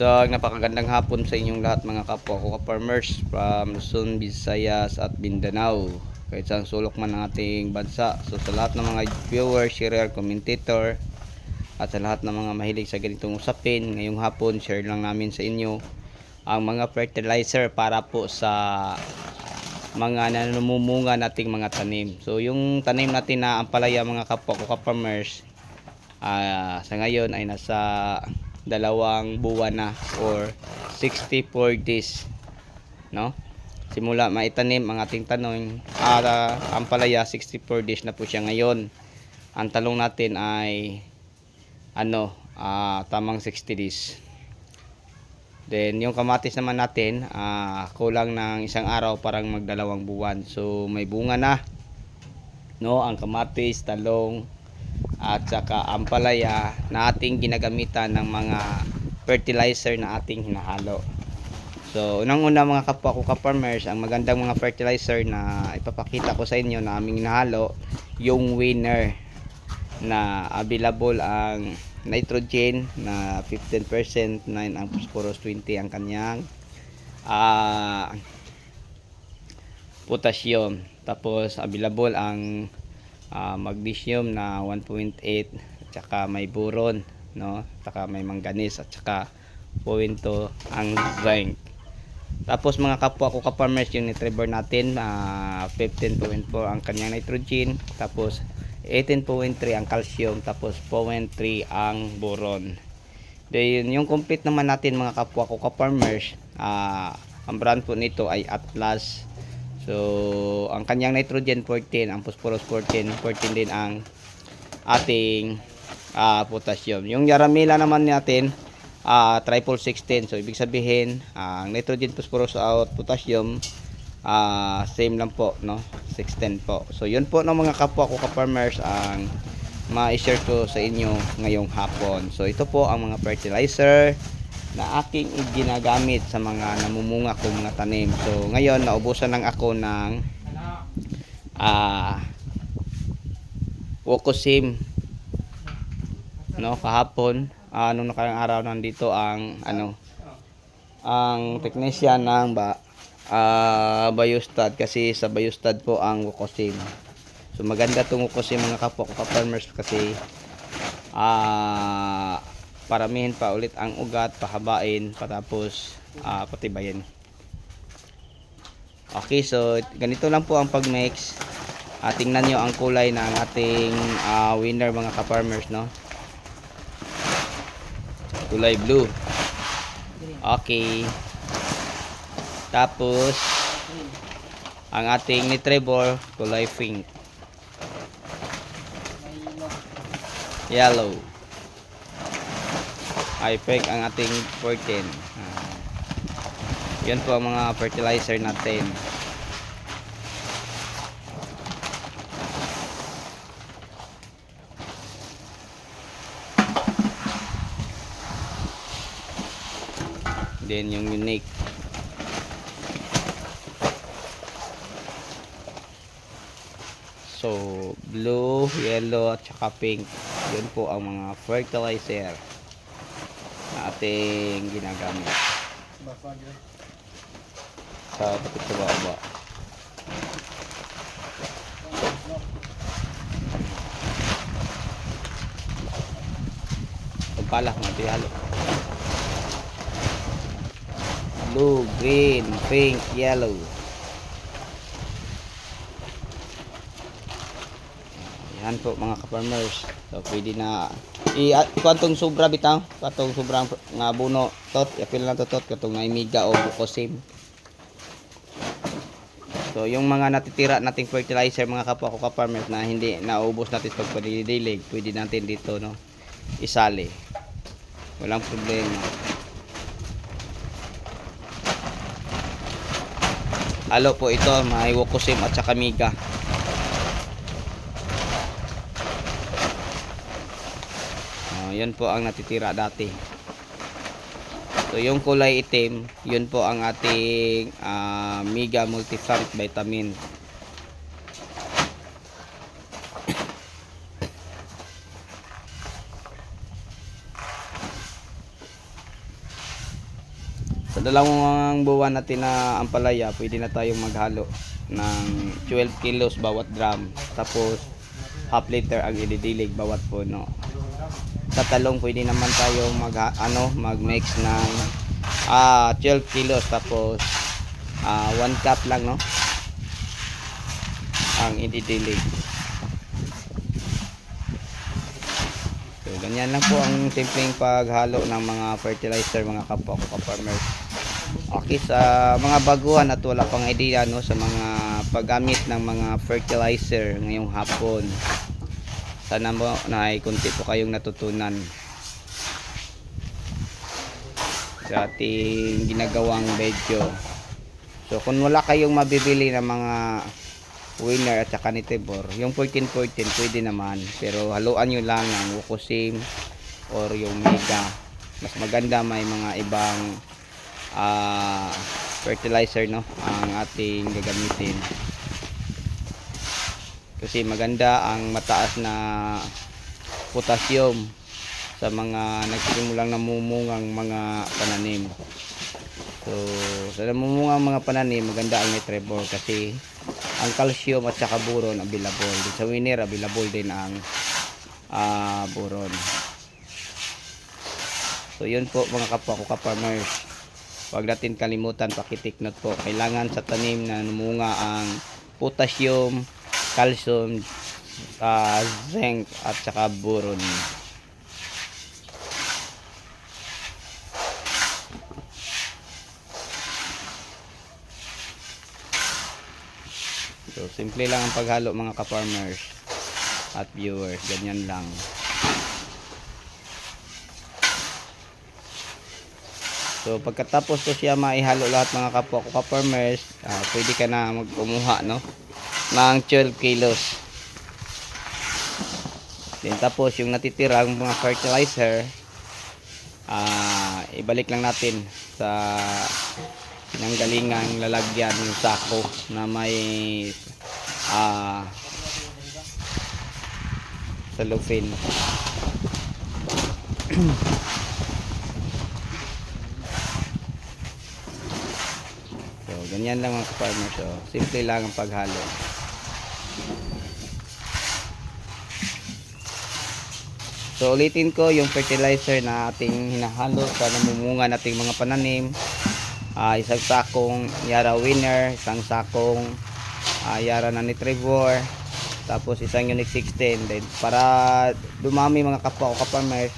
Isang napakagandang hapon sa inyong lahat mga kapwa ko ka-farmers from Luzon, Visayas at Mindanao. Kahit saan sulok man ng ating bansa. So sa lahat ng mga viewers, sharer, commentator at sa lahat ng mga mahilig sa ganitong usapin, ngayong hapon share lang namin sa inyo ang mga fertilizer para po sa mga nanumumunga nating mga tanim. So yung tanim natin na ampalaya mga kapwa ko ka-farmers, ah, sa ngayon ay nasa dalawang buwan na or 64 days no? Simula maitanim ang ating tanong ah, ang palaya 64 days na po siya ngayon. Ang talong natin ay ano ah, tamang 60 days. Then yung kamatis naman natin ah, kulang ng isang araw parang magdalawang buwan. So may bunga na no? Ang kamatis talong at saka ang palaya na ating ginagamitan ng mga fertilizer na ating hinahalo. So, unang-una mga kapwa ko ka-farmers, ang magandang mga fertilizer na ipapakita ko sa inyo na aming hinahalo, yung winner na available ang nitrogen na 15%, 9 ang phosphorus, 20 ang kanyang ah potassium. Tapos available ang ah, magnesium na 1.8 at saka may boron no? Saka may manganese at saka 0.2 ang zinc. Tapos mga kapwa ko ka-farmers yung nitribor natin ah, 15.4 ang kanyang nitrogen tapos 18.3 ang calcium tapos 0.3 ang boron. Then yung complete naman natin mga kapwa ko ka-farmers ah, ang brand po nito ay Atlas So, ang kanyang nitrogen 14, ang phosphorus 14, 14 din ang ating ah, potassium. Yung Yaramila naman natin, ah, triple 16. So, ibig sabihin, ah, ang nitrogen, phosphorus at potassium, ah, same lang po, no? 16 po. So, yun po ng mga kapwa ko ka-farmers ang ma-share ko sa inyo ngayong hapon. So, ito po ang mga fertilizer, na aking ginagamit sa mga namumunga kong mga tanim. So ngayon naubusan lang ako ng ah Wokosim no kahapon ah, nung nakarang araw nandito ang ano ang technician ng ba ah Biostad kasi sa Biostad po ang Wokosim. So maganda tong Wokosim mga kapwa ko ka-farmers kasi ah paramihin pa ulit ang ugat, pahabain, patapos ah, patibayin. Okay, so ganito lang po ang pag-mix. Ah, tingnan nyo ang kulay ng ating ah, winner mga ka-farmers, no? Kulay blue. Okay. Tapos, ang ating nitribor, kulay pink. Yellow fake ang ating 14 Ah, yan po ang mga fertilizer natin. Then yung unique. So blue, yellow at saka pink. Yun po ang mga fertilizer ating ginagamit. Sa tapit sa baba. Pagpala mga halo. Blue, green, pink, yellow yan po mga ka-farmers. So pwede na i katong sobra bitaw. Katong sobrang nga buno tot. Apil lang to tot. Katong nga imiga o bukosim so yung mga natitira nating fertilizer mga kapwa ko ka-farmers na hindi naubos natin sa pagpadidilig pwede natin dito no isali. Walang problema. Alo po ito, may wokosim at saka miga. Yun po ang natitira dati. So yung kulay itim, yun po ang ating ah, Mega Multifront Vitamin. Sa dalawang buwan natin na ampalaya, pwede na tayong maghalo ng 12 kilos bawat drum. Tapos half liter ang ididilig bawat puno. Sa talong pwede naman tayo mag ano, mag-mix ng ah 12 kilos tapos ah 1 cup lang no. Ang ididilig. So, ganyan lang po ang simpleng paghalo ng mga fertilizer mga kapwa ko ka-farmers. Okay, sa mga baguhan at wala pang idea no, sa mga paggamit ng mga fertilizer ngayong hapon. Sana mo na ay kunti po kayong natutunan sa ating ginagawang video. So kung wala kayong mabibili ng mga winner at saka nitibor, yung 14-14 pwede naman. Pero haluan nyo lang ng wukusim or yung mega. Mas maganda may mga ibang ah, fertilizer no ang ating gagamitin. Kasi maganda ang mataas na potassium sa mga nagsimulang namumungang mga pananim. So, sa namumungang mga pananim, maganda ang Nitrevor kasi ang calcium at saka boron available. Din sa winner, available din ang ah, boron. So, yun po mga kapwa ko ka-farmers. Huwag natin kalimutan, pakitik note po. Kailangan sa tanim na namunga ang potassium, calcium, ah, zinc at saka boron. So, simple lang ang paghalo mga ka-farmers at viewers. Ganyan lang. So, pagkatapos ko siya maihalo lahat mga kapwa ko ka-farmers, ah, pwede ka na magkumuha, no? Ng 12 kilos. Then, tapos yung natitirang mga fertilizer, ah, ibalik lang natin sa nanggalingang lalagyan yung sako na may ah cellophane. so, ganyan lang mga farmer so, simple lang ang paghalo. So ulitin ko yung fertilizer na ating hinahalo sa namumunga nating mga pananim ah isang sakong Yara Winner, isang sakong ah, Yara na Nitrivor, tapos isang Unique 16. Then, para dumami mga kapwa ko kaparmers,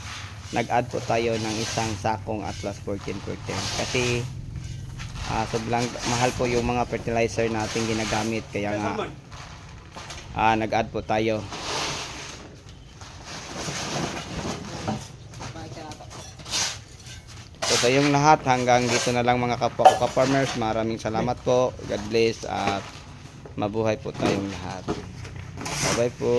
nag-add po tayo ng isang sakong Atlas 1414. Kasi ah, sobrang mahal po yung mga fertilizer na ating ginagamit. Kaya nga, ah, nag-add po tayo. So yung lahat, hanggang dito na lang mga kapwa ko ka-farmers. Maraming salamat po. God bless at mabuhay po tayong lahat. Bye-bye po.